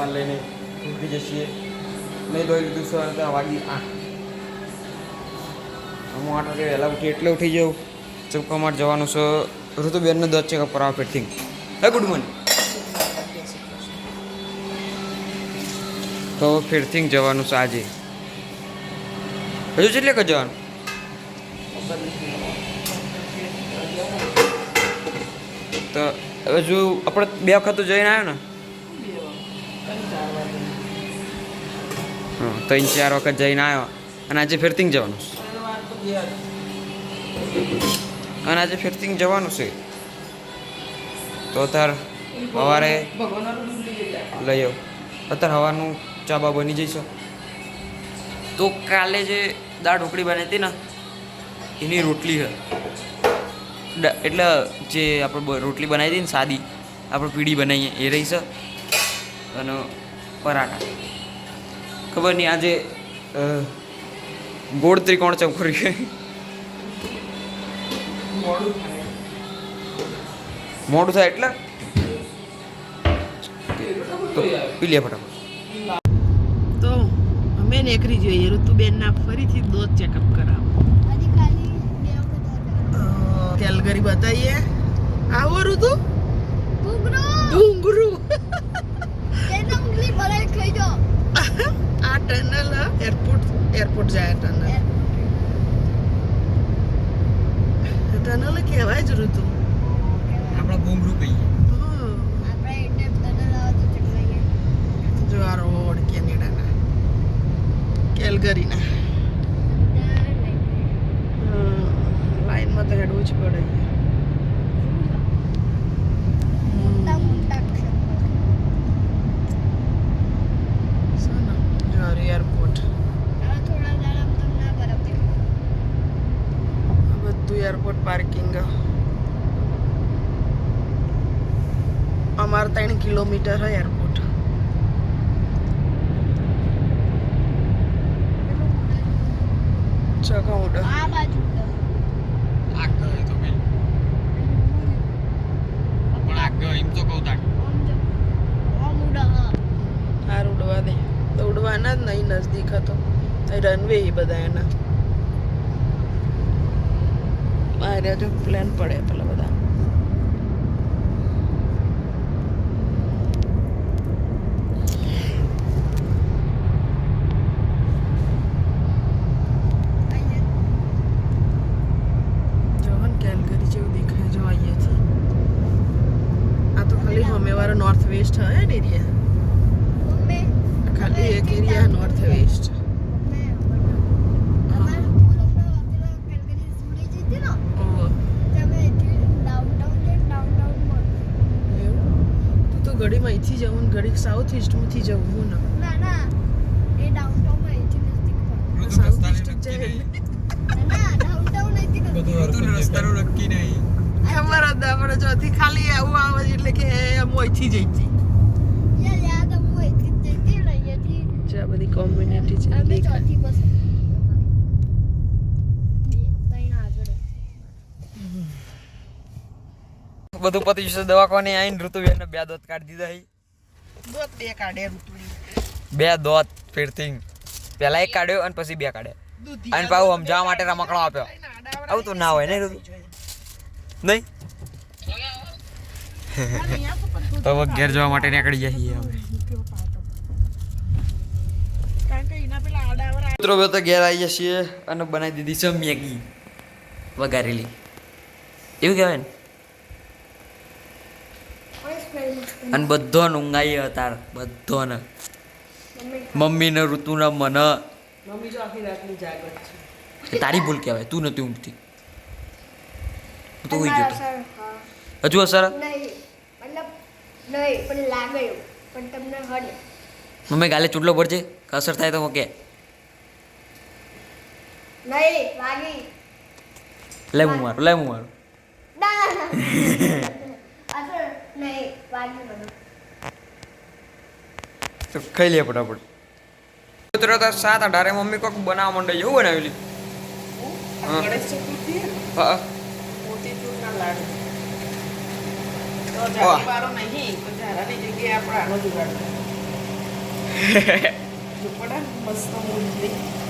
સામાન લઈને ઉઠી જઈએ. મેં ધોઈ લીધું છે ત્યાં વાગી આઠ હું આઠ વાગે વહેલા ઉઠી એટલે ઉઠી જાઉં ચૂપકા માટે જવાનું છે. ઋતુબેનનું દસ ચેકઅપ કરાવવા ફિટિંગ હે ગુડ મોર્નિંગ તો ફિરથી જવાનું છે આજે. હજુ કેટલે કે જવાનું? તો હજુ આપણે બે વખત જઈને આવ્યો ને? હા ત્રણ, ચાર વખત જઈને આવ્યો. અને આજે ફિરતી જવાનું. અને આજે ફિરતી જવાનું છે. તો તાર સવારે લઈ આવ. અત્યારે હવાનું ચા બા બની જઈશું. તો કાલે જે દાળ ઢોકળી બની હતી ને, એની રોટલી છે. એટલે જે આપણે રોટલી બનાવી હતી ને સાદી, આપણે પીડી બનાવીએ, એ રહી છે. અને પરાઠા. ખબર નહીં આજે ગોળ ત્રિકોણ છે મોડું થાય. એટલે? તો પી લે ફટાફટ. તો અમે નેકરી જોઈએ ઋતુબેનના ફરીથી દોત ચેકઅપ કરાવો. કેલગરી બતાવીએ. આવો ઋતુ ઘૂઘરો! ઘૂંઘરું એને ઊંઘલી ભરાઈ ખાઈ જાઓ. આ ટનલ એરપોર્ટ એરપોર્ટ જાય ટનલ ટનલ કહેવાય જ ઋતુ આપણે ઘૂંઘરું કહીએ હમ. આપણે એટલે તરત આવે તો ચકલાઈએ. જો આ રોડ કેનેડાના કેલગરીના ત્યાં લઈ હમ. લાઈનમાં તો હેડવું જ પડે મોટા મોટા અક્ષર. સોના જો એરપોર્ટ હવે થોડા દાડામાં તમને આ બરફ દેખાય. બધું એરપોર્ટ પાર્કિંગ અમારે ત્રણ કિલોમીટર હોય એરપોર્ટ ચકૌડ આ બાજુ ઉડવાના જ નહીં નજદીક હતો. રનવે એ બધા એના મારે જો પ્લેન પડે પેલા બધા અહીંયા. જો હન કેલગરી જેવું દેખાય જો અહીંયાથી આ તો ખાલી હમેવાળો નોર્થ વેસ્ટ હે ને એરિયા ખાલી એક એરિયા નોર્થ વેસ્ટ. તું તો ઘડીમાં અહીંથી જવું ને ઘડીક સાઉથ ઇસ્ટમાંથી જવું ને. ના ના એ ડાઉનટાઉનમાં અહીંથી નજદીક પડે. સાઉથ ઇસ્ટ જાય ના ડાઉનટાઉન અહીંથી નજદીક. રસ્તાનો નક્કી નહીં. અમારા પડે ચોથી ખાલી આવું આવે એટલે કે હું અહીંથી જઈતી યાર યાદ હું અહીંથી જ જતી ને અહીંયાથી છે આ બધી કોમ્યુનિટી છે. દેખાય. બધું પતી જશે દવાખાને આવીને ઋતુબેનને બે દોત કાઢી દીધા હી. દોત બે કાઢે રૂટલી બે દોત ફિરથી પહેલા એક કાઢ્યો અને પછી બે કાઢ્યા અને પાછું સમજાવવા માટે રમકડો આપ્યો. આવું તો ના હોય ને ઋતુ? નહીં? તો ઘેર જવા માટે નીકળી જઈએ અમે મિત્રો બે તો ઘેર આવી છીએ અને બનાવી દીધી છે મેગી વઘારેલી. એવું કહેવાય ને? અને બધો ઊંઘાઈ હતા બધોને. મમ્મીને ઋતુને મને. મમ્મી જો ઋતુ ના મન તારી ભૂલ કહેવાય તું નથી ઊંઘતી. તું ઉઈ ગયો હજુ અસર? નહીં મતલબ નહીં પણ લાગે એવું. પણ તમને હડે. મમ્મી ગાલે ચૂંટલો પડશે અસર થાય તો હું કે? નહીં લાગી લે હું મારું લે હું મારું. ના અસર નહીં વાગી મને તો ખાઈ લે ફટાફટ. મિત્રો તો સાત અઢારે મમ્મી કોક બનાવવા માંડે. એવું બનાવેલી? હા. જગ્યાએ આપણે આનો જુગાડ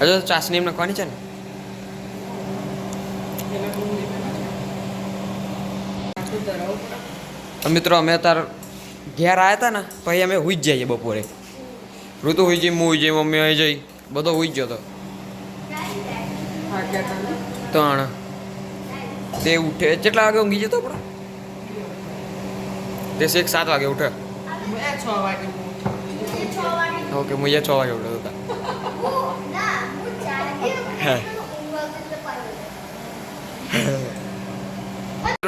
હજુ તો ચાસણી નાખવાની છે ને? મિત્રો અમે તાર ઘેર આવ્યા હતા ને પછી અમે હુઈ જ જઈએ બપોરે. ઋતુ હુઈ જઈ હું હુઈ જઈ મમ્મી આવી જઈ બધો હુઈ ગયો હતો ત્રણ. તે ઉઠે. કેટલા વાગે ઊંઘી જતો આપણે? તે શેક સાત વાગે ઉઠે. ઓકે મુજે છ વાગે ઉઠ્યો હતા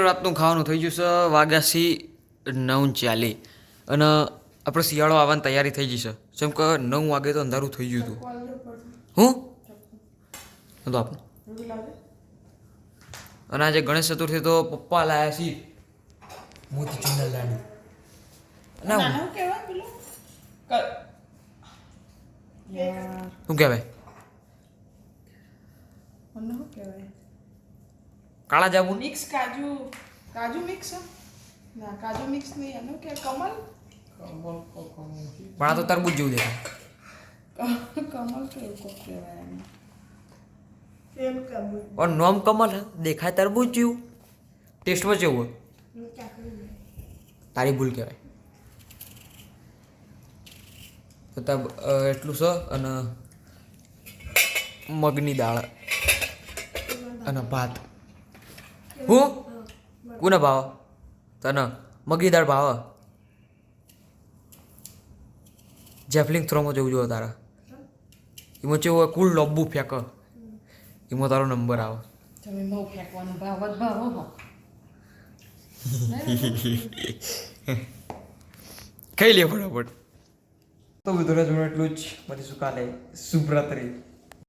રાતનું ખાવાનું થઈ ગયું છે વાગ્યાસી નવ ચાલી અને આપણે શિયાળો આવવાની તૈયારી થઈ જશે જેમ કે નવ વાગે તો અંધારું થઈ ગયું હતું. હું? તો આપણે અને આજે ગણેશ ચતુર્થી તો પપ્પા લાયા છે. મોતીચૂરના લાડુ. ના શું કહેવાય? મને શું કહેવાય? કાળા જાંબુ મિક્સ કાજુ કાજુ મિક્સ ના કાજુ મિક્સ નહીં એનું કે કમલ કમલ પણ તો તરબૂજ જેવું દેખાય કમલ તો એવું કોક કહેવાય એમ નોમ કમલ હે, દેખાય તરબૂજ જેવું ટેસ્ટમાં જેવું હોય તારી ભૂલ કહેવાય તો તબ એટલું છે અને મગની દાળ અને ભાત. હું? કોને ભાવ? તને. મગી દાળ ભાવ જેફલિંગ થ્રોમાં જવું જોઈએ તારા. એમાં કેવું હોય કુલ લોબ્બુ ફેંક. એમાં તારો નંબર આવે. કઈ ખાઈ લે ફટાફટ? તો મિત્રો જોડે એટલું જ. મળીશું કાલે. શુભરાત્રી.